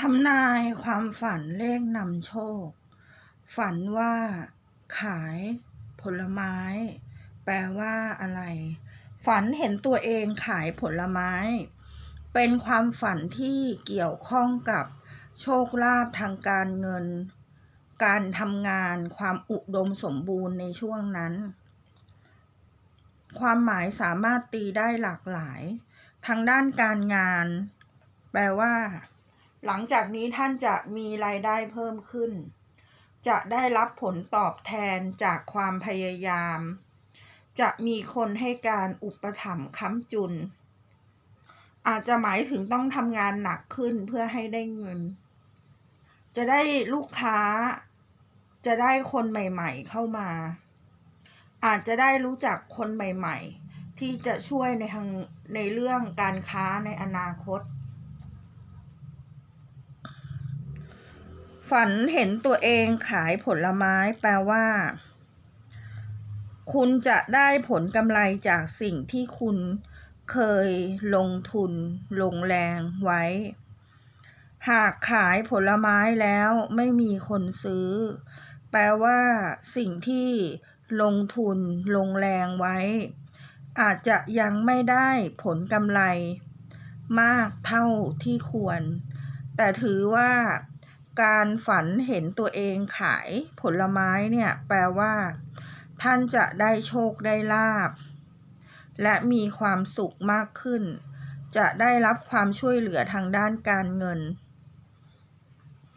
ทำนายความฝันเลขนำโชค ฝันว่าขายผลไม้ แปลว่าอะไร ฝันเห็นตัวเองขายผลไม้ เป็นความฝันที่เกี่ยวข้องกับโชคลาภทางการเงิน การทำงานความอุดมสมบูรณ์ในช่วงนั้น ความหมายสามารถตีได้หลากหลาย ทางด้านการงาน แปลว่า หลังจากนี้ท่านจะมีรายได้เพิ่มขึ้น จะได้รับผลตอบแทนจากความพยายาม จะมีคนให้การอุปถัมภ์ค้ำจุน อาจจะหมายถึงต้องทำงานหนักขึ้นเพื่อให้ได้เงิน จะได้ลูกค้า จะได้คนใหม่ๆเข้ามา อาจจะได้รู้จักคนใหม่ๆ ที่จะช่วยในทางในเรื่องการค้าในอนาคต ฝันเห็นตัวเองขายผลไม้แปลว่า คุณจะได้ผลกำไรจากสิ่งที่คุณเคยลงทุน ลงแรงไว้ หากขายผลไม้แล้วไม่มีคนซื้อ แปลว่าสิ่งที่ลงทุน ลงแรงไว้ อาจจะยังไม่ได้ผลกำไร มากเท่าที่ควร แต่ถือว่า การฝันเห็นตัวเองขายผลไม้เนี่ยแปลว่า ท่านจะได้โชคได้ลาบ และมีความสุขมากขึ้น จะได้รับความช่วยเหลือทางด้านการเงิน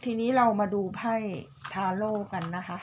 ทีนี้เรามาดูไพ่ทาโร่กันนะคะ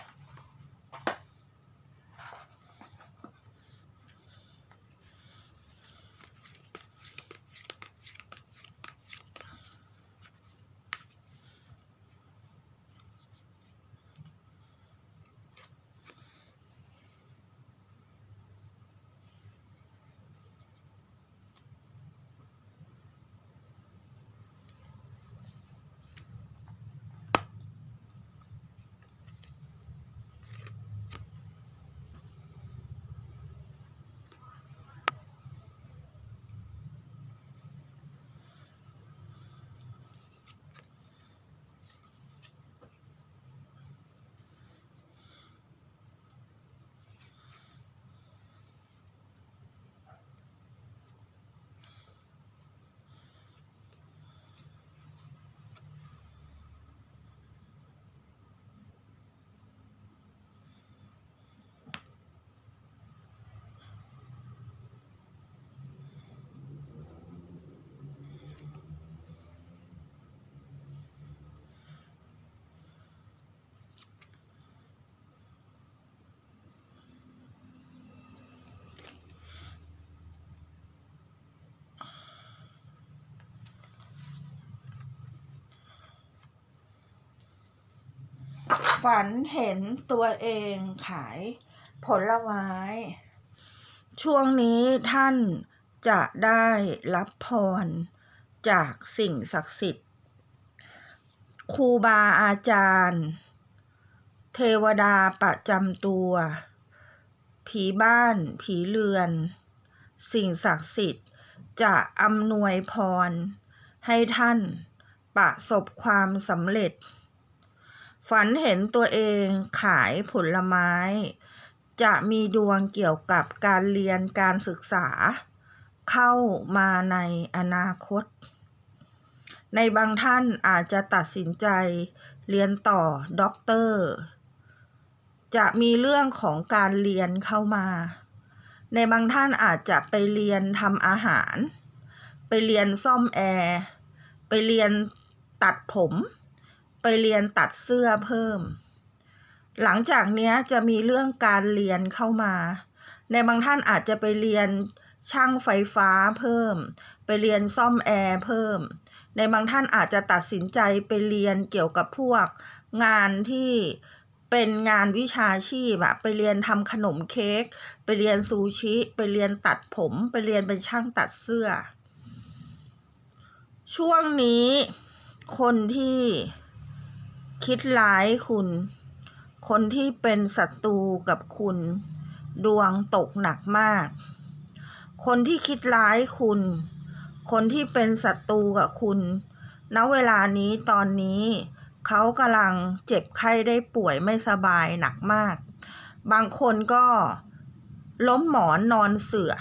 ฝันเห็นตัวเองขายผลไม้ ช่วงนี้ท่านจะได้รับพรจากสิ่งศักดิ์สิทธิ์ครูบาอาจารย์ เทวดาประจำตัว ผีบ้านผีเรือน สิ่งศักดิ์สิทธิ์จะอำนวยพร ให้ท่านประสบความสำเร็จ ฝันเห็นตัวเองขายผลไม้ จะมีดวงเกี่ยวกับการเรียนการศึกษา เข้ามาในอนาคต ในบางท่านอาจจะตัดสินใจเรียนต่อด็อกเตอร์ จะมีเรื่องของการเรียนเข้ามา ในบางท่านอาจจะไปเรียนทำอาหาร ไปเรียนซ่อมแอร์ ไปเรียนตัดผม ไปเรียนตัดเสื้อเพิ่ม หลังจากเนี้ยจะมีเรื่องการเรียนเข้ามา ในบางท่านอาจจะไปเรียนช่างไฟฟ้าเพิ่ม ไปเรียนซ่อมแอร์เพิ่ม ในบางท่านอาจจะตัดสินใจไปเรียนเกี่ยวกับพวกงานที่เป็นงานวิชาชีพอะไปเรียนทำขนมเค้กไปเรียนซูชิ ไปเรียนตัดผม ไปเรียนเป็นช่างตัดเสื้อ ช่วงนี้คนที่ คิดร้ายคุณ คนที่เป็นศัตรูกับคุณ ดวงตกหนักมาก คนที่คิดร้ายคุณ คนที่เป็นศัตรูกับคุณ ณ เวลานี้ตอนนี้ เขากำลังเจ็บไข้ได้ป่วยไม่สบายหนักมาก บางคนก็ล้มหมอนนอนเสือ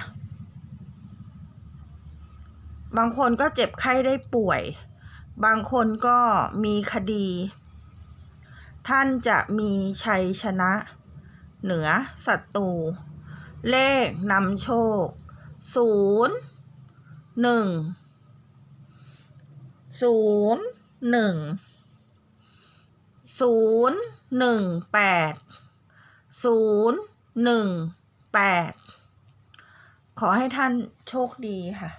บางคนก็เจ็บไข้ได้ป่วย บางคนก็มีคดี ท่านจะมีชัยชนะ เหนือศัตรู เลขนำโชคศูนย์หนึ่งศูนย์หนึ่งศูนย์หนึ่งแปดศูนย์หนึ่งแปดขอให้ท่านโชคดีค่ะ